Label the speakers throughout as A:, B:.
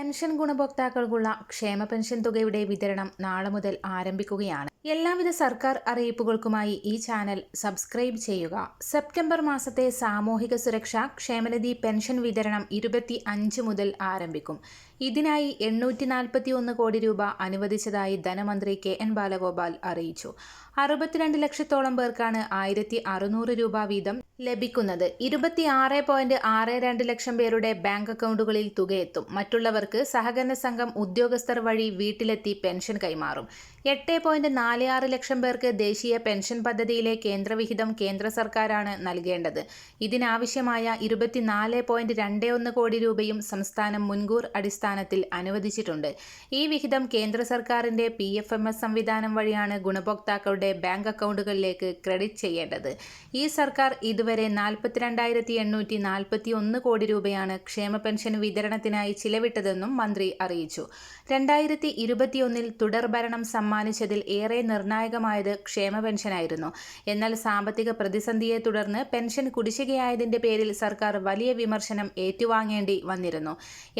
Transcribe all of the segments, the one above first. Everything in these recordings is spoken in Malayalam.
A: പെൻഷൻ ഗുണഭോക്താക്കൾക്കുള്ള ക്ഷേമ പെൻഷൻ തുകയുടെ വിതരണം നാളെ മുതൽ ആരംഭിക്കുകയാണ്. എല്ലാവിധ സർക്കാർ അറിയിപ്പുകൾക്കുമായി ഈ ചാനൽ സബ്സ്ക്രൈബ് ചെയ്യുക. സെപ്റ്റംബർ മാസത്തെ സാമൂഹിക സുരക്ഷ ക്ഷേമനിധി പെൻഷൻ വിതരണം ഇരുപത്തി അഞ്ച് മുതൽ ആരംഭിക്കും. ഇതിനായി എണ്ണൂറ്റി നാൽപ്പത്തി ഒന്ന് കോടി രൂപ അനുവദിച്ചതായി ധനമന്ത്രി കെ എൻ ബാലഗോപാൽ അറിയിച്ചു. അറുപത്തിരണ്ട് ലക്ഷത്തോളം പേർക്കാണ് ആയിരത്തി അറുന്നൂറ് രൂപ വീതം ലഭിക്കുന്നത്. ഇരുപത്തി ആറ് പോയിന്റ് ആറ് രണ്ട് ലക്ഷം പേരുടെ ബാങ്ക് അക്കൗണ്ടുകളിൽ തുകയെത്തും. മറ്റുള്ളവർക്ക് സഹകരണ സംഘം ഉദ്യോഗസ്ഥർ വഴി വീട്ടിലെത്തി പെൻഷൻ കൈമാറും. എട്ട് പോയിന്റ് നാല് ആറ് ലക്ഷം പേർക്ക് ദേശീയ പെൻഷൻ പദ്ധതിയിലെ കേന്ദ്രവിഹിതം കേന്ദ്ര സർക്കാരാണ് നൽകേണ്ടത്. ഇതിനാവശ്യമായ ഇരുപത്തിനാല് പോയിന്റ് രണ്ട് ഒന്ന് കോടി രൂപയും സംസ്ഥാനം മുൻകൂർ അടിസ്ഥാനത്തിൽ അനുവദിച്ചിട്ടുണ്ട്. ഈ വിഹിതം കേന്ദ്ര സർക്കാരിന്റെ പി എഫ് എം എസ് സംവിധാനം വഴിയാണ് ഗുണഭോക്താക്കളുടെ ബാങ്ക് അക്കൗണ്ടുകളിലേക്ക് ക്രെഡിറ്റ് ചെയ്യേണ്ടത്. ഈ സർക്കാർ ഇതുവരെ നാൽപ്പത്തിരണ്ടായിരത്തി എണ്ണൂറ്റി നാൽപ്പത്തി ഒന്ന് കോടി രൂപയാണ് ക്ഷേമ പെൻഷൻ വിതരണത്തിനായി ചിലവിട്ടതെന്നും മന്ത്രി അറിയിച്ചു. രണ്ടായിരത്തി ഇരുപത്തിയൊന്നിൽ തുടർഭരണം സമ്മാനിച്ചതിൽ ഏറെ നിർണായകമായത് ക്ഷേമ പെൻഷനായിരുന്നു. എന്നാൽ സാമ്പത്തിക പ്രതിസന്ധിയെ തുടർന്ന് പെൻഷൻ കുടിശ്ശികയായതിന്റെ പേരിൽ സർക്കാർ വലിയ വിമർശനം ഏറ്റുവാങ്ങേണ്ടി വന്നിരുന്നു.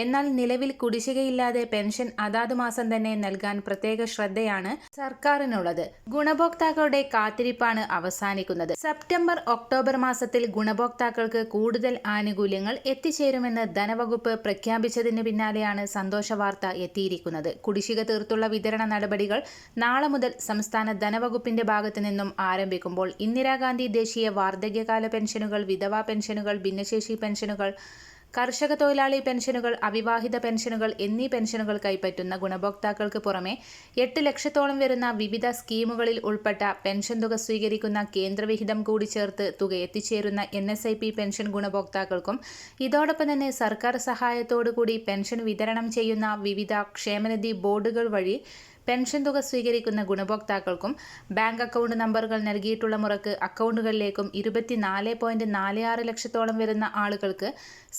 A: എന്നാൽ നിലവിൽ കുടിശ്ശികയില്ലാതെ പെൻഷൻ അതാത് മാസം തന്നെ നൽകാൻ പ്രത്യേക ശ്രദ്ധയാണ് സർക്കാരിനുള്ളത്. ഗുണഭോക്താക്കളുടെ കാത്തിരിപ്പാണ് അവസാനിക്കുന്നത്. സെപ്റ്റംബർ ഒക്ടോബർ മാസത്തിൽ ഗുണഭോക്താക്കൾക്ക് കൂടുതൽ ആനുകൂല്യങ്ങൾ എത്തിച്ചേരുമെന്ന് ധനവകുപ്പ് പ്രഖ്യാപിച്ചതിന് പിന്നാലെയാണ് സന്തോഷ വാർത്ത എത്തിയിരിക്കുന്നത്. കുടിശ്ശിക തീർത്തുള്ള വിതരണ നടപടികൾ നാളെ മുതൽ സംസ്ഥാന ധനവകുപ്പിന്റെ ഭാഗത്തു നിന്നും ആരംഭിക്കുമ്പോൾ ഇന്ദിരാഗാന്ധി ദേശീയ വാർദ്ധക്യകാല പെൻഷനുകൾ വിധവാ പെൻഷനുകൾ ഭിന്നശേഷി പെൻഷനുകൾ കർഷക തൊഴിലാളി പെൻഷനുകൾ അവിവാഹിത പെൻഷനുകൾ എന്നീ പെൻഷനുകൾ കൈപ്പറ്റുന്ന ഗുണഭോക്താക്കൾക്ക് പുറമെ എട്ട് ലക്ഷത്തോളം വരുന്ന വിവിധ സ്കീമുകളിൽ ഉൾപ്പെട്ട പെൻഷൻ തുക സ്വീകരിക്കുന്ന കേന്ദ്രവിഹിതം കൂടി ചേർത്ത് തുക എത്തിച്ചേരുന്ന എൻ പെൻഷൻ ഗുണഭോക്താക്കൾക്കും ഇതോടൊപ്പം തന്നെ സർക്കാർ സഹായത്തോടുകൂടി പെൻഷൻ വിതരണം ചെയ്യുന്ന വിവിധ ക്ഷേമനിധി ബോർഡുകൾ വഴി പെൻഷൻ തുക സ്വീകരിക്കുന്ന ഗുണഭോക്താക്കൾക്കും ബാങ്ക് അക്കൗണ്ട് നമ്പറുകൾ നൽകിയിട്ടുള്ള മുറക്ക് അക്കൗണ്ടുകളിലേക്കും ഇരുപത്തിനാല് പോയിന്റ് നാല് ആറ് ലക്ഷത്തോളം വരുന്ന ആളുകൾക്ക്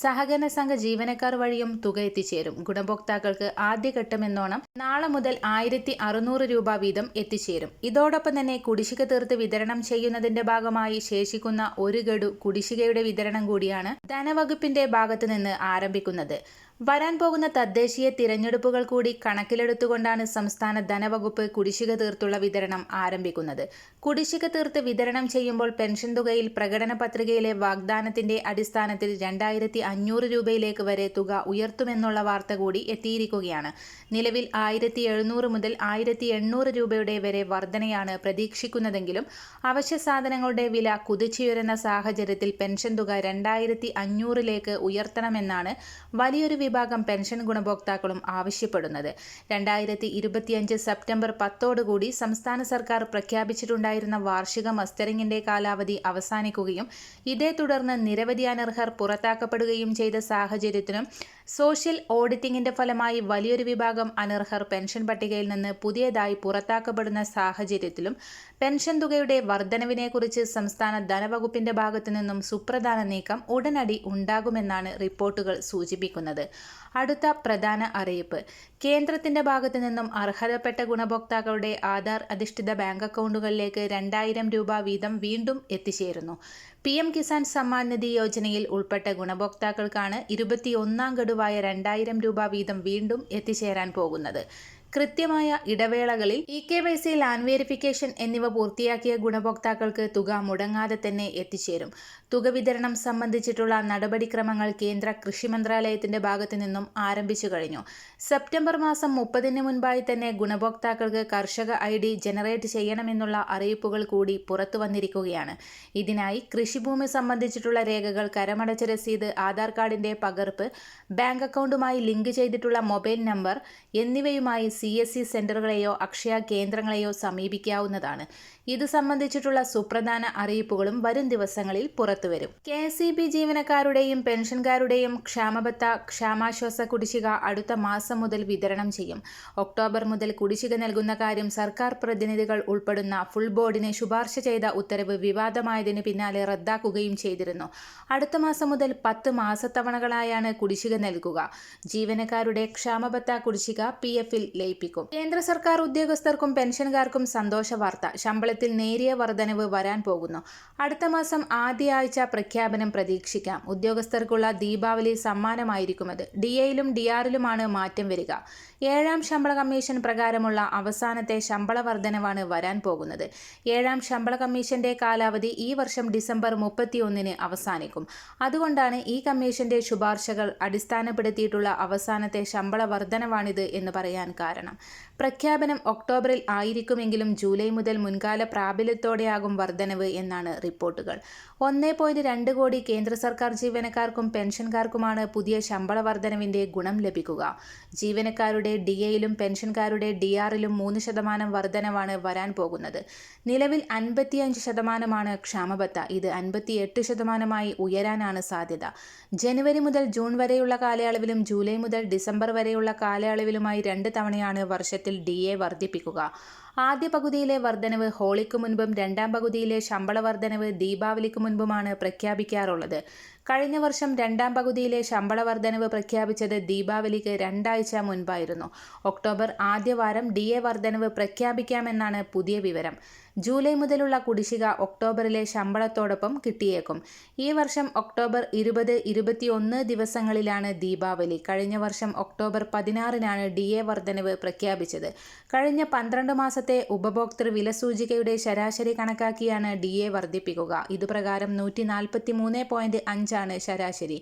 A: സഹകരണ സംഘ ജീവനക്കാർ വഴിയും തുക എത്തിച്ചേരും. ഗുണഭോക്താക്കൾക്ക് ആദ്യഘട്ടമെന്നോണം നാളെ മുതൽ ആയിരത്തി അറുന്നൂറ് രൂപ വീതം എത്തിച്ചേരും. ഇതോടൊപ്പം തന്നെ കുടിശ്ശിക തീർത്ത് വിതരണം ചെയ്യുന്നതിന്റെ ഭാഗമായി ശേഷിക്കുന്ന ഒരു ഗഡു കുടിശ്ശികയുടെ വിതരണം കൂടിയാണ് ധനവകുപ്പിന്റെ ഭാഗത്തു നിന്ന് ആരംഭിക്കുന്നത്. വരാൻ പോകുന്ന തദ്ദേശീയ തിരഞ്ഞെടുപ്പുകൾ കൂടി കണക്കിലെടുത്തുകൊണ്ടാണ് സംസ്ഥാന ധനവകുപ്പ് കുടിശ്ശിക തീർത്തുള്ള വിതരണം ആരംഭിക്കുന്നത്. കുടിശ്ശിക തീർത്ത് വിതരണം ചെയ്യുമ്പോൾ പെൻഷൻ തുകയിൽ പ്രകടന പത്രികയിലെ വാഗ്ദാനത്തിന്റെ അടിസ്ഥാനത്തിൽ രണ്ടായിരത്തി അഞ്ഞൂറ് രൂപയിലേക്ക് വരെ തുക ഉയർത്തുമെന്നുള്ള വാർത്ത കൂടി എത്തിയിരിക്കുകയാണ്. നിലവിൽ ആയിരത്തി എഴുന്നൂറ് മുതൽ ആയിരത്തി എണ്ണൂറ് രൂപയുടെ വരെ വർധനയാണ് പ്രതീക്ഷിക്കുന്നതെങ്കിലും അവശ്യ സാധനങ്ങളുടെ വില കുതിച്ചുയരുന്ന സാഹചര്യത്തിൽ പെൻഷൻ തുക രണ്ടായിരത്തി അഞ്ഞൂറിലേക്ക് ഉയർത്തണമെന്നാണ് വലിയൊരു വിഭാഗം പെൻഷൻ ഗുണഭോക്താക്കളും ആവശ്യപ്പെടുന്നത്. രണ്ടായിരത്തി ഇരുപത്തിയഞ്ച് സെപ്റ്റംബർ പത്തോടുകൂടി സംസ്ഥാന സർക്കാർ പ്രഖ്യാപിച്ചിട്ടുണ്ടായിരുന്ന വാർഷിക മസ്റ്ററിംഗിന്റെ കാലാവധി അവസാനിക്കുകയും ഇതേ തുടർന്ന് നിരവധി അനർഹർ പുറത്താക്കപ്പെടുകയും ചെയ്ത സാഹചര്യത്തിനും സോഷ്യൽ ഓഡിറ്റിംഗിന്റെ ഫലമായി വലിയൊരു വിഭാഗം അനർഹർ പെൻഷൻ പട്ടികയിൽ നിന്ന് പുതിയതായി പുറത്താക്കപ്പെടുന്ന സാഹചര്യത്തിലും പെൻഷൻ തുകയുടെ വർധനവിനെക്കുറിച്ച് സംസ്ഥാന ധനവകുപ്പിന്റെ ഭാഗത്തു നിന്നും സുപ്രധാന നീക്കം ഉടനടി ഉണ്ടാകുമെന്നാണ് റിപ്പോർട്ടുകൾ സൂചിപ്പിക്കുന്നത്. അടുത്ത പ്രധാന അറിയിപ്പ്. കേന്ദ്രത്തിന്റെ ഭാഗത്തു നിന്നും അർഹതപ്പെട്ട ഗുണഭോക്താക്കളുടെ ആധാർ അധിഷ്ഠിത ബാങ്ക് അക്കൗണ്ടുകളിലേക്ക് രണ്ടായിരം രൂപ വീതം വീണ്ടും എത്തിച്ചേരുന്നു. പി എം കിസാൻ സമ്മാൻ നിധി യോജനയിൽ ഉൾപ്പെട്ട ഗുണഭോക്താക്കൾക്കാണ് ഇരുപത്തിയൊന്നാം ഗഡുവായ രണ്ടായിരം രൂപ വീതം വീണ്ടും എത്തിച്ചേരാൻ പോകുന്നത്. കൃത്യമായ ഇടവേളകളിൽ E K Y C land verification എന്നിവ പൂർത്തിയാക്കിയ ഗുണഭോക്താക്കൾക്ക് തുക മുടങ്ങാതെ തന്നെ എത്തിച്ചേരും. തുക വിതരണം സംബന്ധിച്ചിട്ടുള്ള നടപടിക്രമങ്ങൾ കേന്ദ്ര കൃഷി മന്ത്രാലയത്തിന്റെ ഭാഗത്തു നിന്നും ആരംഭിച്ചു കഴിഞ്ഞു. സെപ്റ്റംബർ മാസം മുപ്പതിന് മുൻപായി തന്നെ ഗുണഭോക്താക്കൾക്ക് കർഷക ഐ ഡി ജനറേറ്റ് ചെയ്യണമെന്നുള്ള അറിയിപ്പുകൾ കൂടി പുറത്തു വന്നിരിക്കുകയാണ്. ഇതിനായി കൃഷിഭൂമി സംബന്ധിച്ചിട്ടുള്ള രേഖകൾ കരമടച്ച രസീത് ആധാർ കാർഡിന്റെ പകർപ്പ് ബാങ്ക് അക്കൗണ്ടുമായി ലിങ്ക് ചെയ്തിട്ടുള്ള മൊബൈൽ നമ്പർ എന്നിവയുമായി സി എസ് സി സെന്ററുകളെയോ അക്ഷയ കേന്ദ്രങ്ങളെയോ സമീപിക്കാവുന്നതാണ്. ഇത് സംബന്ധിച്ചിട്ടുള്ള സുപ്രധാന അറിയിപ്പുകളും വരും ദിവസങ്ങളിൽ പുറത്തുവരും. കെ എസ് ഇ ബി ജീവനക്കാരുടെയും പെൻഷൻകാരുടെയും ക്ഷാമബത്ത ക്ഷാമാശ്വാസ കുടിശ്ശിക അടുത്ത മാസം മുതൽ വിതരണം ചെയ്യും. ഒക്ടോബർ മുതൽ കുടിശ്ശിക നൽകുന്ന കാര്യം സർക്കാർ പ്രതിനിധികൾ ഉൾപ്പെടുന്ന ഫുൾ ബോർഡിനെ ശുപാർശ ചെയ്ത ഉത്തരവ് വിവാദമായതിന് പിന്നാലെ റദ്ദാക്കുകയും ചെയ്തിരുന്നു. അടുത്ത മാസം മുതൽ പത്ത് മാസത്തവണകളായാണ് കുടിശ്ശിക നൽകുക. ജീവനക്കാരുടെ ക്ഷാമബത്ത കുടിശ്ശിക പി എഫിൽ ലയിപ്പിക്കും. കേന്ദ്ര സർക്കാർ ഉദ്യോഗസ്ഥർക്കും പെൻഷൻകാർക്കും സന്തോഷ വാർത്ത ശമ്പള ശമ്പളത്തിൽ നേരിയ വർധനവ് വരാൻ പോകുന്നു. അടുത്ത മാസം ആദ്യ ആഴ്ച പ്രഖ്യാപനം പ്രതീക്ഷിക്കാം. ഉദ്യോഗസ്ഥർക്കുള്ള ദീപാവലി സമ്മാനമായിരിക്കും അത്. ഡി എയിലും ഡി ആറിലുമാണ് മാറ്റം വരിക. ഏഴാം ശമ്പള കമ്മീഷൻ പ്രകാരമുള്ള അവസാനത്തെ ശമ്പള വർധനവാണ് വരാൻ പോകുന്നത്. ഏഴാം ശമ്പള കമ്മീഷന്റെ കാലാവധി ഈ വർഷം ഡിസംബർ മുപ്പത്തിയൊന്നിന് അവസാനിക്കും. അതുകൊണ്ടാണ് ഈ കമ്മീഷന്റെ ശുപാർശകൾ അടിസ്ഥാനപ്പെടുത്തിയിട്ടുള്ള അവസാനത്തെ ശമ്പള വർധനവാണിത് എന്ന് പറയാൻ കാരണം. പ്രഖ്യാപനം ഒക്ടോബറിൽ ആയിരിക്കുമെങ്കിലും ജൂലൈ മുതൽ മുൻകാല പ്രാബല്യത്തോടെയാകും വർധനവ് എന്നാണ് റിപ്പോർട്ടുകൾ. ഒന്നേ പോയിന്റ് രണ്ട് കോടി കേന്ദ്ര സർക്കാർ ജീവനക്കാർക്കും പെൻഷൻകാർക്കുമാണ് പുതിയ ശമ്പള വർധനവിന്റെ ഗുണം ലഭിക്കുക. ജീവനക്കാരുടെ ഡി എയിലും പെൻഷൻകാരുടെ ഡി ആറിലും മൂന്ന് ശതമാനം വർധനവാണ് വരാൻ പോകുന്നത്. നിലവിൽ അൻപത്തിയഞ്ച് ശതമാനമാണ് ക്ഷാമബത്ത. ഇത് അൻപത്തിയെട്ട് ശതമാനമായി ഉയരാനാണ് സാധ്യത. ജനുവരി മുതൽ ജൂൺ വരെയുള്ള കാലയളവിലും ജൂലൈ മുതൽ ഡിസംബർ വരെയുള്ള കാലയളവിലുമായി രണ്ട് തവണയാണ് വർഷത്തിൽ ഡി എ വർദ്ധിപ്പിക്കുക. ആദ്യ പകുതിയിലെ വർധനവ് ഹോളിക്ക് മുൻപും രണ്ടാം പകുതിയിലെ ശമ്പള വർധനവ് ദീപാവലിക്ക് മുൻപുമാണ് പ്രഖ്യാപിക്കാറുള്ളത്. കഴിഞ്ഞ വർഷം രണ്ടാം പകുതിയിലെ ശമ്പള വർധനവ് പ്രഖ്യാപിച്ചത് ദീപാവലിക്ക് രണ്ടാഴ്ച മുൻപായിരുന്നു. ഒക്ടോബർ ആദ്യവാരം ഡി എ വർധനവ് പ്രഖ്യാപിക്കാമെന്നാണ് പുതിയ വിവരം. ജൂലൈ മുതലുള്ള കുടിശ്ശിക ഒക്ടോബറിലെ ശമ്പളത്തോടൊപ്പം കിട്ടിയേക്കും. ഈ വർഷം ഒക്ടോബർ ഇരുപത് ഇരുപത്തിയൊന്ന് ദിവസങ്ങളിലാണ് ദീപാവലി. കഴിഞ്ഞ വർഷം ഒക്ടോബർ പതിനാറിനാണ് ഡി എ വർധനവ് പ്രഖ്യാപിച്ചത്. കഴിഞ്ഞ പന്ത്രണ്ട് മാസത്തെ ഉപഭോക്തൃ വില സൂചികയുടെ ശരാശരി കണക്കാക്കിയാണ് ഡി എ വർദ്ധിപ്പിക്കുക ഇതുപ്രകാരം നൂറ്റി നാൽപ്പത്തി മൂന്ന് പോയിന്റ് അഞ്ചാണ് ശരാശരി.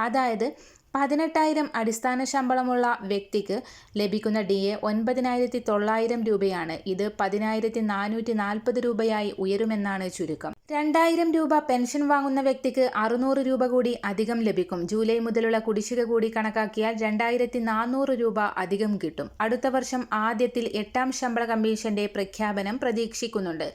A: അതായത് പതിനെട്ടായിരം അടിസ്ഥാന ശമ്പളമുള്ള വ്യക്തിക്ക് ലഭിക്കുന്ന ഡി എ ഒൻപതിനായിരത്തി തൊള്ളായിരം രൂപയാണ്. ഇത് പതിനായിരത്തി നാനൂറ്റി നാൽപ്പത് രൂപയായി ഉയരുമെന്നാണ് ചുരുക്കം. രണ്ടായിരം രൂപ പെൻഷൻ വാങ്ങുന്ന വ്യക്തിക്ക് അറുന്നൂറ് രൂപ കൂടി അധികം ലഭിക്കും. ജൂലൈ മുതലുള്ള കുടിശ്ശിക കൂടി കണക്കാക്കിയാൽ രണ്ടായിരത്തി നാനൂറ് രൂപ അധികം കിട്ടും. അടുത്ത വർഷം ആദ്യത്തിൽ എട്ടാം ശമ്പള കമ്മീഷന്റെ പ്രഖ്യാപനം പ്രതീക്ഷിക്കുന്നുണ്ട്.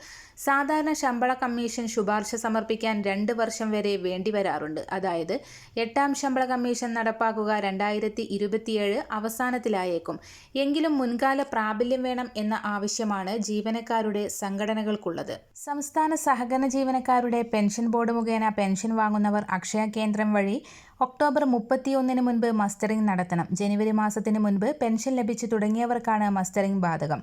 A: സാധാരണ ശമ്പള കമ്മീഷൻ ശുപാർശ സമർപ്പിക്കാൻ രണ്ട് വർഷം വരെ വേണ്ടിവരാറുണ്ട് അതായത് എട്ടാം ശമ്പള കമ്മീഷൻ നടപ്പാക്കുക രണ്ടായിരത്തി ഇരുപത്തിയേഴ് അവസാനത്തിലായേക്കും. എങ്കിലും മുൻകാല പ്രാബല്യം വേണം എന്ന ആവശ്യമാണ് ജീവനക്കാരുടെ സംഘടനകൾക്കുള്ളത്. സംസ്ഥാന സഹകരണ ജീവനക്കാരുടെ പെൻഷൻ ബോർഡ് മുഖേന പെൻഷൻ വാങ്ങുന്നവർ അക്ഷയ കേന്ദ്രം വഴി ഒക്ടോബർ മുപ്പത്തിയൊന്നിന് മുൻപ് മസ്റ്ററിംഗ് നടത്തണം. ജനുവരി മാസത്തിന് മുൻപ് പെൻഷൻ ലഭിച്ചു തുടങ്ങിയവർക്കാണ് മസ്റ്ററിംഗ് ബാധകം.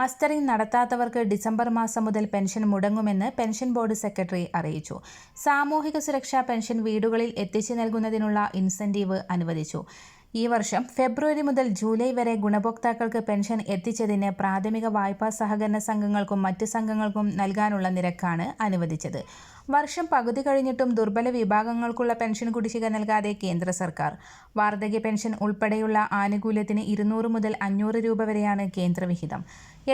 A: മസ്റ്ററിംഗ് നടത്താത്തവർക്ക് ഡിസംബർ മാസം മുതൽ പെൻഷൻ മുടങ്ങുമെന്ന് പെൻഷൻ ബോർഡ് സെക്രട്ടറി അറിയിച്ചു. സാമൂഹിക സുരക്ഷാ പെൻഷൻ വീടുകളിൽ എത്തിച്ചു നൽകുന്നതിനുള്ള ഇൻസെന്റീവ് അനുവദിച്ചു. ഈ വർഷം ഫെബ്രുവരി മുതൽ ജൂലൈ വരെ ഗുണഭോക്താക്കൾക്ക് പെൻഷൻ എത്തിച്ചതിന് പ്രാഥമിക വായ്പാ സഹകരണ സംഘങ്ങൾക്കും മറ്റ് സംഘങ്ങൾക്കും നൽകാനുള്ള നിരക്കാണ് അനുവദിച്ചത്. വർഷം പകുതി കഴിഞ്ഞിട്ടും ദുർബല വിഭാഗങ്ങൾക്കുള്ള പെൻഷൻ കുടിശ്ശിക നൽകാതെ കേന്ദ്ര സർക്കാർ. വാർദ്ധക്യ പെൻഷൻ ഉൾപ്പെടെയുള്ള ആനുകൂല്യത്തിന് ഇരുന്നൂറ് മുതൽ അഞ്ഞൂറ് രൂപ വരെയാണ് കേന്ദ്രവിഹിതം.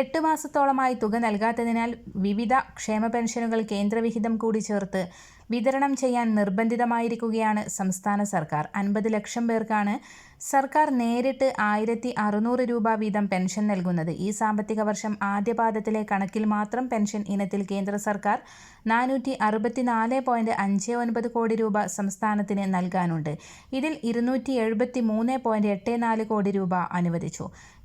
A: എട്ട് മാസത്തോളമായി തുക നൽകാത്തതിനാൽ വിവിധ ക്ഷേമ പെൻഷനുകൾ കേന്ദ്രവിഹിതം കൂടി ചേർത്ത് വിതരണം ചെയ്യാൻ നിർബന്ധിതമായിരിക്കുകയാണ് സംസ്ഥാന സർക്കാർ. അൻപത് ലക്ഷം പേർക്കാണ് സർക്കാർ നേരിട്ട് ആയിരത്തി അറുന്നൂറ് രൂപ വീതം പെൻഷൻ നൽകുന്നത്. ഈ സാമ്പത്തിക വർഷം ആദ്യപാദത്തിലെ കണക്കിൽ മാത്രം പെൻഷൻ ഇനത്തിൽ കേന്ദ്ര സർക്കാർ നാനൂറ്റി അറുപത്തിനാല് പോയിന്റ് അഞ്ച് ഒൻപത് കോടി രൂപ സംസ്ഥാനത്തിന് നൽകാനുണ്ട്. ഇതിൽ ഇരുന്നൂറ്റി എഴുപത്തി മൂന്ന് പോയിന്റ് എട്ട് നാല് കോടി രൂപ അനുവദിച്ചു.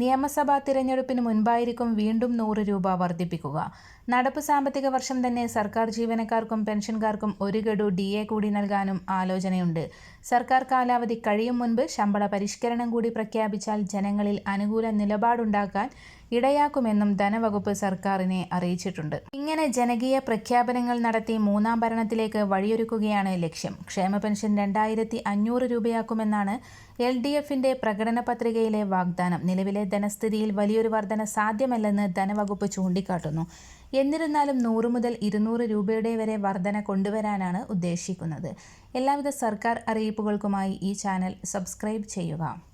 A: നിയമസഭാ തിരഞ്ഞെടുപ്പിന് മുൻപായിരിക്കും വീണ്ടും നൂറ് രൂപ വർദ്ധിപ്പിക്കുക. നടപ്പ് സാമ്പത്തിക വർഷം തന്നെ സർക്കാർ ജീവനക്കാർക്കും പെൻഷൻകാർക്കും ഒരു ഗഡു ഡി എ കൂടി നൽകാനും ആലോചനയുണ്ട്. സർക്കാർ കാലാവധി കഴിയും മുൻപ് ശമ്പള പരിഷ്കരണം കൂടി പ്രഖ്യാപിച്ചാൽ ജനങ്ങളിൽ അനുകൂല നിലപാടുണ്ടാക്കാൻ ഇടയാക്കുമെന്നും ധനവകുപ്പ് സർക്കാരിനെ അറിയിച്ചിട്ടുണ്ട്. ഇങ്ങനെ ജനകീയ പ്രഖ്യാപനങ്ങൾ നടത്തി മൂന്നാം ഭരണത്തിലേക്ക് വഴിയൊരുക്കുകയാണ് ലക്ഷ്യം. ക്ഷേമ പെൻഷൻ രണ്ടായിരത്തി അഞ്ഞൂറ് രൂപയാക്കുമെന്നാണ് എൽ ഡി എഫിന്റെ പ്രകടന പത്രികയിലെ വാഗ്ദാനം. നിലവിലെ ധനസ്ഥിതിയിൽ വലിയൊരു വർധന സാധ്യമല്ലെന്ന് ധനവകുപ്പ് ചൂണ്ടിക്കാട്ടുന്നു. എന്നിരുന്നാലും നൂറ് മുതൽ ഇരുന്നൂറ് രൂപയുടെ വരെ വർധന കൊണ്ടുവരാനാണ് ഉദ്ദേശിക്കുന്നത്. എല്ലാവിധ സർക്കാർ അറിയിപ്പുകൾക്കുമായി ഈ ചാനൽ സബ്സ്ക്രൈബ് ചെയ്യുക.